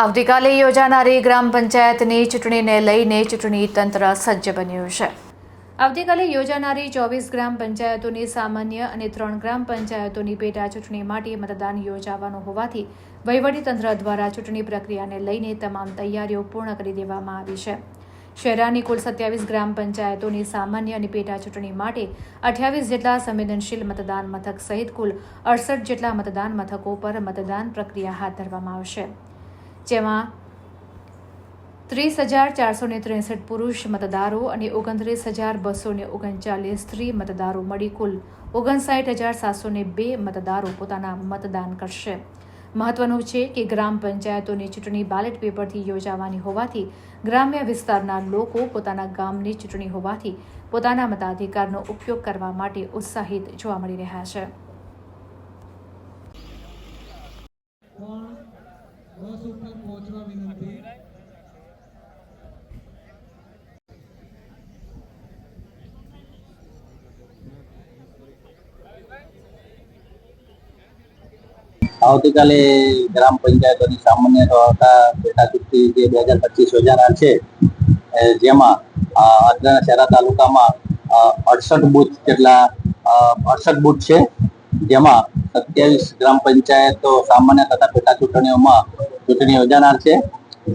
આવતીકાલે યોજાનારી ગ્રામ પંચાયતની ચૂંટણીને લઈને ચૂંટણી તંત્ર સજ્જ બન્યું છે. આવતીકાલે યોજાનારી ચોવીસ ગ્રામ પંચાયતોની સામાન્ય અને ત્રણ ગ્રામ પંચાયતોની પેટા ચૂંટણી માટે મતદાન યોજાવાનું હોવાથી વહીવટીતંત્ર દ્વારા ચૂંટણી પ્રક્રિયાને લઈને તમામ તૈયારીઓ પૂર્ણ કરી દેવામાં આવી છે. શહેરાની કુલ સત્યાવીસ ગ્રામ પંચાયતોની સામાન્ય અને પેટા ચૂંટણી માટે અઠ્યાવીસ જેટલા સંવેદનશીલ મતદાન મથક સહિત કુલ અડસઠ જેટલા મતદાન મથકો પર મતદાન પ્રક્રિયા હાથ ધરવામાં આવશે. જેમાં ત્રીસ હજાર ચારસો ને ત્રેસઠ પુરુષ મતદારો અને ઓગણત્રીસ હજાર બસો ને ઓગણચાલીસ સ્ત્રી મતદારો મળી કુલ ઓગણસાઠ હજાર સાતસો ને બે મતદારો પોતાના મતદાન કરશે. મહત્વનું છે કે ગ્રામ પંચાયતોની ચૂંટણી બેલેટ પેપરથી યોજાવાની હોવાથી ગ્રામ્ય વિસ્તારના લોકો પોતાના ગામની ચૂંટણી હોવાથી પોતાના મતાધિકારનો ઉપયોગ કરવા માટે ઉત્સાહિત જોવા મળી રહ્યા છે. ઉપર પહોંચવા વિનંતી. આવતીકાલે ગ્રામ પંચાયતોની સામાન્ય આવતા પેટા ચૂંટણી જે બે હજાર પચીસ યોજાનાર છે જેમાં અ, અત્રેના શહેરા તાલુકામાં અડસઠ બુથ જેટલા અડસઠ બુથ છે જેમાં સત્યાવીસ ગ્રામ પંચાયતો સામાન્ય તથા પેટા ચૂંટણીઓમાં ચૂંટણી યોજાનાર છે,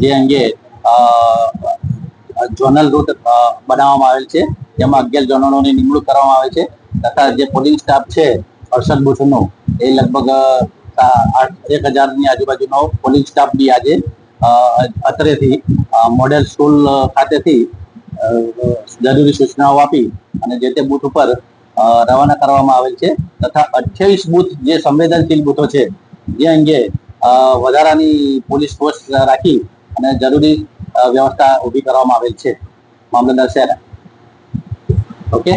જે અંગે ઝોનલ રૂટ બનાવવામાં આવેલ છે. જેમાં અગિયાર જોનલોની નિમણૂક કરવામાં આવે છે. તથા જે પોલિંગ સ્ટાફ છે અડસઠ બુથનો એ લગભગ એક હજારની આજુબાજુનો પોલિંગ સ્ટાફ બી આજે અત્રેથી મોડેલ સ્કૂલ ખાતેથી જરૂરી સૂચનાઓ આપી અને જે તે બૂથ ઉપર રવાના કરવામાં આવેલ છે. તથા અઠ્યાવીસ બૂથ જે સંવેદનશીલ બૂથો છે, જે અંગે વધારાની પોલીસ ફોર્સ રાખી અને જરૂરી વ્યવસ્થા ઊભી કરવામાં આવેલ છે. મામલતદાર શહેર ઓકે?